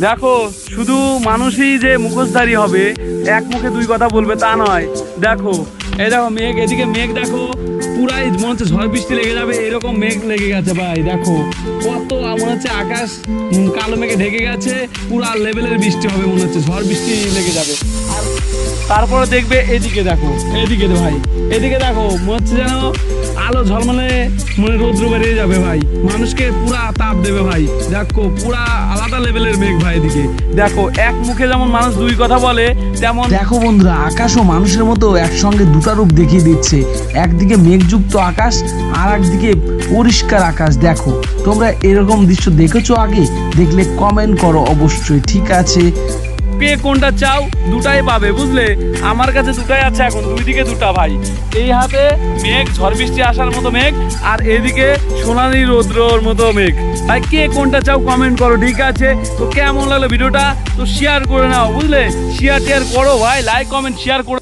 দেখো, শুধু মানুষই যে মুখোশধারী হবে, এক মুখে দুই কথা বলবে তা নয়। দেখো, এই দেখো মেঘ, এদিকে মেঘ দেখো, পুরাই মনে হচ্ছে ঝড় বৃষ্টি লেগে যাবে, এরকম মেঘ লেগে গেছে ভাই, দেখো। কত মনে হচ্ছে আকাশ কালো মেঘে ঢেকে গেছে, পুরা লেভেলের বৃষ্টি হবে মনে হচ্ছে, ঝড় বৃষ্টি লেগে যাবে। তারপরে দেখবে এদিকে দেখো, এদিকে ভাই, এদিকে দেখো, মনে হচ্ছে যেন আলো ঝলমলে মনে রৌদ্র বেরিয়ে যাবে ভাই। মানুষকে পুরা তাপ দেবে ভাই। দেখো, পুরা আলাদা লেভেলের মেঘ ভাই এদিকে। দেখো, এক মুখে যেমন মানুষ দুই কথা বলে, তেমন দেখো বন্ধুরা, আকাশ ও মানুষের মতো একসঙ্গে দুটা রূপ দেখিয়ে দিচ্ছে। একদিকে মেঘযুক্ত আকাশ আর একদিকে পরিষ্কার আকাশ। দেখো, তোমরা এরকম দৃশ্য দেখেছ আগে? দেখলে কমেন্ট করো অবশ্যই, ঠিক আছে? কে কোনটা চাও, দুটাই পাবে, বুঝলে? আমার কাছে দুটাই আছে এখন, দুই দিকে দুটা ভাই। এই হাতে মেঘ, ঝড় বৃষ্টি আসার মতো মেঘ, আর এদিকে সোনালি রৌদ্রর মতো মেঘ। ভাই, কে কোনটা চাও কমেন্ট করো, ঠিক আছে? তো কেমন লাগল ভিডিওটা? তো শেয়ার করে নাও, বুঝলে? শেয়ার টেয়ার করো, ভাই লাইক কমেন্ট শেয়ার করে